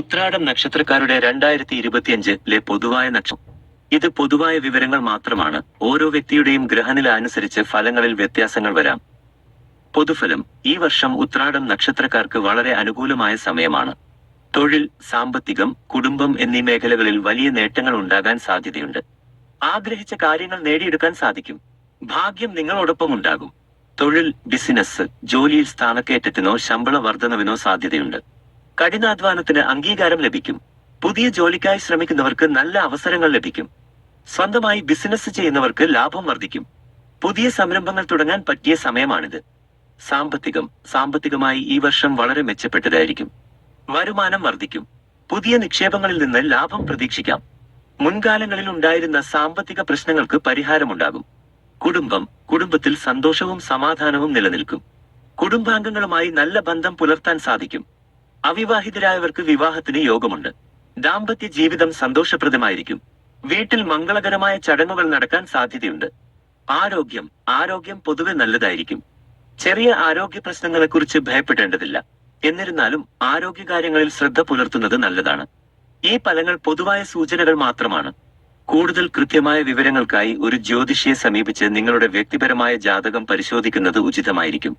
ഉത്രാടം നക്ഷത്രക്കാരുടെ രണ്ടായിരത്തി ഇരുപത്തിയഞ്ചിലെ പൊതുവായ നക്ഷത്രം ഇത് പൊതുവായ വിവരങ്ങൾ മാത്രമാണ്. ഓരോ വ്യക്തിയുടെയും ഗ്രഹനില അനുസരിച്ച് ഫലങ്ങളിൽ വ്യത്യാസങ്ങൾ വരാം. പൊതുഫലം ഈ വർഷം ഉത്രാടം നക്ഷത്രക്കാർക്ക് വളരെ അനുകൂലമായ സമയമാണ്. തൊഴിൽ സാമ്പത്തികം കുടുംബം എന്നീ മേഖലകളിൽ വലിയ നേട്ടങ്ങൾ ഉണ്ടാകാൻ സാധ്യതയുണ്ട്. ആഗ്രഹിച്ച കാര്യങ്ങൾ നേടിയെടുക്കാൻ സാധിക്കും. ഭാഗ്യം നിങ്ങളോടൊപ്പം ഉണ്ടാകും. തൊഴിൽ ബിസിനസ് ജോലിയിൽ സ്ഥാനക്കയറ്റത്തിനോ ശമ്പള വർധനവിനോ സാധ്യതയുണ്ട്. കഠിനാധ്വാനത്തിന് അംഗീകാരം ലഭിക്കും. പുതിയ ജോലിക്കായി ശ്രമിക്കുന്നവർക്ക് നല്ല അവസരങ്ങൾ ലഭിക്കും. സ്വന്തമായി ബിസിനസ് ചെയ്യുന്നവർക്ക് ലാഭം വർദ്ധിക്കും. പുതിയ സംരംഭങ്ങൾ തുടങ്ങാൻ പറ്റിയ സമയമാണിത്. സാമ്പത്തികം സാമ്പത്തികമായി ഈ വർഷം വളരെ മെച്ചപ്പെട്ടതായിരിക്കും. വരുമാനം വർദ്ധിക്കും. പുതിയ നിക്ഷേപങ്ങളിൽ നിന്ന് ലാഭം പ്രതീക്ഷിക്കാം. മുൻകാലങ്ങളിൽ ഉണ്ടായിരുന്ന സാമ്പത്തിക പ്രശ്നങ്ങൾക്ക് പരിഹാരമുണ്ടാകും. കുടുംബം കുടുംബത്തിൽ സന്തോഷവും സമാധാനവും നിലനിൽക്കും. കുടുംബാംഗങ്ങളുമായി നല്ല ബന്ധം പുലർത്താൻ സാധിക്കും. അവിവാഹിതരായവർക്ക് വിവാഹത്തിന് യോഗമുണ്ട്. ദാമ്പത്യ ജീവിതം സന്തോഷപ്രദമായിരിക്കും. വീട്ടിൽ മംഗളകരമായ ചടങ്ങുകൾ നടക്കാൻ സാധ്യതയുണ്ട്. ആരോഗ്യം ആരോഗ്യം പൊതുവെ നല്ലതായിരിക്കും. ചെറിയ ആരോഗ്യ പ്രശ്നങ്ങളെക്കുറിച്ച് ഭയപ്പെടേണ്ടതില്ല. എന്നിരുന്നാലും ആരോഗ്യകാര്യങ്ങളിൽ ശ്രദ്ധ പുലർത്തുന്നത് നല്ലതാണ്. ഈ ഫലങ്ങൾ പൊതുവായ സൂചനകൾ മാത്രമാണ്. കൂടുതൽ കൃത്യമായ വിവരങ്ങൾക്കായി ഒരു ജ്യോതിഷിയെ സമീപിച്ച് നിങ്ങളുടെ വ്യക്തിപരമായ ജാതകം പരിശോധിക്കുന്നത് ഉചിതമായിരിക്കും.